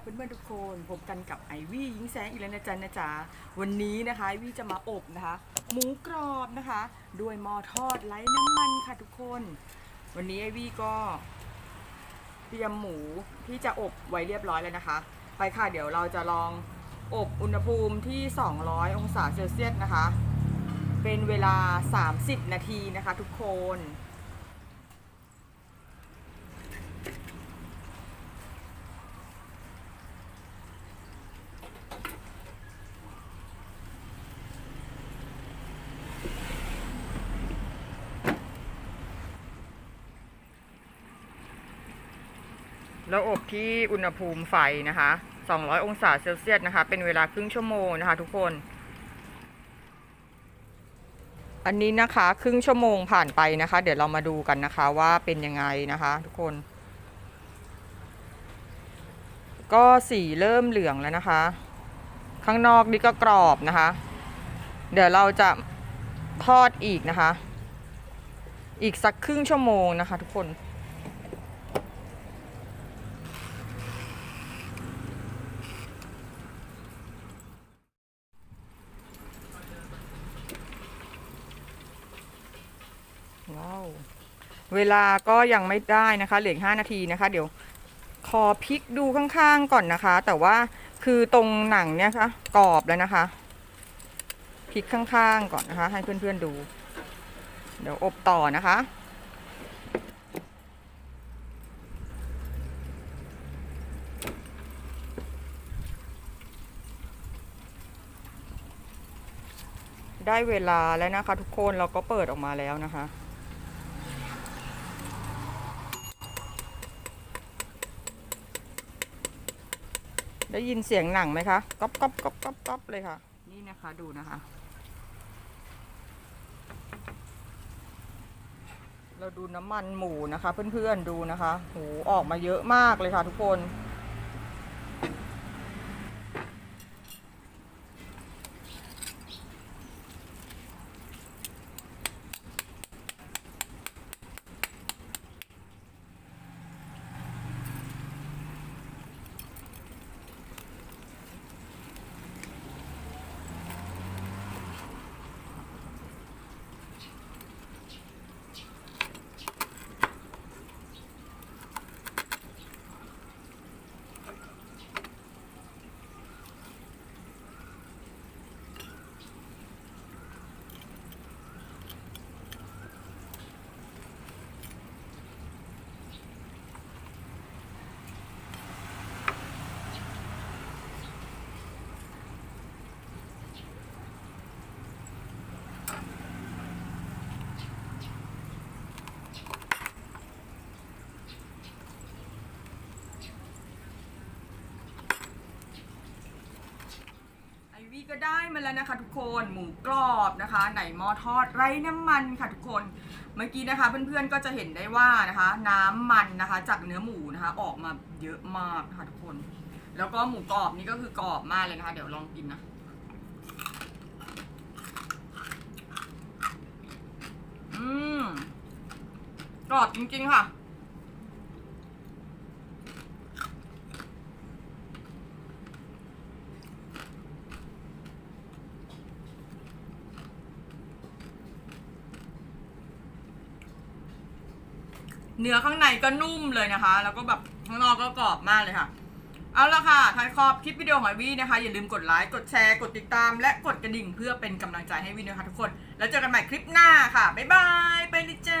เพื่อนๆทุกคนพบกันกับไอวี่ยิงแสงอีกแล้วนะจ๊ะนะจ๊ะวันนี้นะคะไอวี่จะมาอบนะคะ หมูกรอบนะคะ ด้วยหม้อทอดไร้น้ำมันค่ะทุกคน วันนี้ไอวี่ก็ เตรียมหมูที่จะอบไว้เรียบร้อยแล้วนะคะ ไปค่ะเดี๋ยวเราจะลองอบอุณหภูมิที่ 200 องศาเซลเซียสนะคะ เป็นเวลา 30 นาทีนะคะ ทุกคน แล้วอบที่อุณหภูมิไฟนะคะ 200 องศาเซลเซียสนะคะ เป็นเวลาครึ่งชั่วโมงนะคะ ทุกคน อันนี้นะคะครึ่งชั่วโมงผ่านไปนะคะ เดี๋ยวเรามาดูกันนะคะว่าเป็นยังไงนะคะ ทุกคน ก็สีเริ่มเหลืองแล้วนะคะ ข้างนอกนี่ก็กรอบนะคะ เดี๋ยวเราจะทอดอีกนะคะ อีกสักครึ่งชั่วโมงนะคะ ทุกคน เวลาก็ยังไม่ได้นะคะ เหลืออกห้านาทีนะคะ เดี๋ยวขอพลิกดูข้างๆก่อนนะคะ แต่ว่าคือตรงหนังเนี่ยคะกรอบแล้วนะคะพลิกข้างๆก่อนนะคะ ให้เพื่อนๆดู เดี๋ยวอบต่อนะคะได้เวลาแล้วนะคะ ทุกคนเราก็เปิดออกมาแล้วนะคะ ได้ยินเสียงหนังไหมคะก๊อบก๊อบก๊อบก๊อบก๊อบเลยค่ะ นี่นะคะดูนะคะ เราดูน้ำมันหมูนะคะ เพื่อนๆดูนะคะโหออกมาเยอะมากเลยค่ะทุกคน วี่ก็ได้มาแล้วนะคะทุกคนหมูกรอบนะคะ ไหนหม้อทอดไร้น้ำมันค่ะทุกคนเมื่อกี้นะคะ เพื่อนๆก็จะเห็นได้ว่านะคะ น้ำมันนะคะ จากเนื้อหมูนะคะ ออกมาเยอะมากนะคะทุกคน แล้วก็หมูกรอบนี่ก็คือกรอบมากเลยนะคะ เดี๋ยวลองกินนะอืมกรอบจริงๆค่ะ เนื้อข้างในก็นุ่มเลยนะคะ แล้วก็แบบข้างนอกก็กรอบมากเลยค่ะ เอาละค่ะท้ายขอบคลิปวิดีโอของวีนะคะ อย่าลืมกดไลค์ กดแชร์ กดติดตาม และกดกระดิ่งเพื่อเป็นกำลังใจให้วีนะคะทุกคน แล้วเจอกันใหม่คลิปหน้าค่ะ บ๊ายบาย ไปเลยจ้า